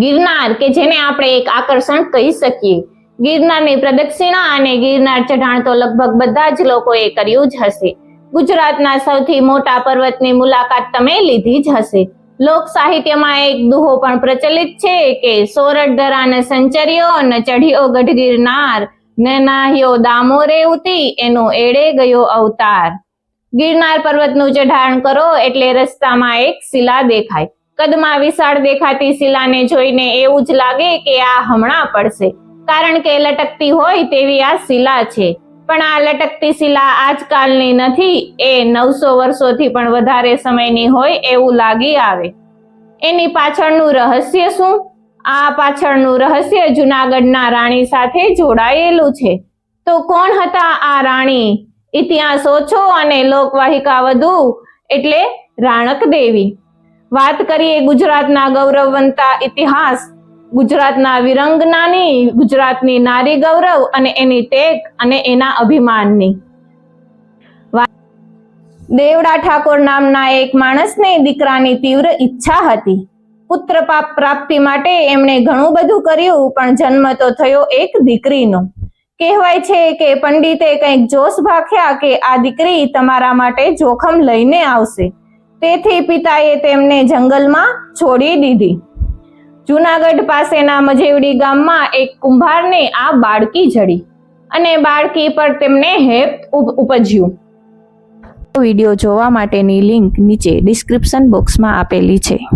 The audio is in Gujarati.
ગિરનાર, કે જેને આપણે એક આકર્ષણ કહી શકીએ. ગિરનારની પ્રદક્ષિણા અને ગિરનાર ચઢાણ તો લગભગ બધા જ લોકોએ કર્યું જ હશે. ગુજરાતના સૌથી મોટા પર્વતની મુલાકાત તમે લીધી જ હશે. લોક સાહિત્યમાં એક દુહો પણ પ્રચલિત છે કે સોરઠ દરાને સંચર્યો ન ચઢ્યો ગઢ ગિરનાર, ને નાહ્યો દામોરે ઉતી, એનો એડે ગયો અવતાર. ગિરનાર પર્વતનું ચઢાણ કરો એટલે રસ્તામાં એક શિલા દેખાય. કદમાં વિશાળ દેખાતી શિલાને જોઈને એવું જ લાગે કે આ હમણાં પડશે. કારણ કે લટકતી હોય તેવી આ શિલા છે. પણ આ લટકતી શિલા આજકાલની નથી, એ નવસો વર્ષોથી પણ વધારે સમયની હોય એવું લાગી આવે. એની પાછળનું રહસ્ય શું? આ પાછળનું રહસ્ય જુનાગઢના રાણી સાથે જોડાયેલું છે. તો કોણ હતા આ રાણી? ઇતિહાસ ઓછો અને લોકવાહિકા વધુ, એટલે રાણક દેવી વાત કરીએ ગુજરાતના ગૌરવવંતા ઇતિહાસ, ગુજરાતના વિરંગનાની, ગુજરાતની નારી ગૌરવ અને એની ટેક અને એના અભિમાનની. દેવડા ઠાકોર નામના એક માણસને દીકરાની તીવ્ર ઈચ્છા હતી. પુત્ર પ્રાપ્તિ માટે એમણે ઘણું બધું કર્યું, પણ જન્મ તો થયો એક દીકરીનો. કહેવાય છે કે પંડિતે કંઈક જોશ ભાખ્યા કે આ દીકરી તમારા માટે જોખમ લઈને આવશે. તેથી પિતાએ તેમને જંગલમાં છોડી દીધી. જુનાગઢ પાસેના મજેવડી ગામમાં એક કુંભારને આ બાળકી જડી અને બાળકી પર તેમને હેપ ઉપ- ઉપજ્યું. વીડિયો જોવા માટેની લિંક નીચે ડિસ્ક્રિપ્શન બોક્સમાં આપેલી છે.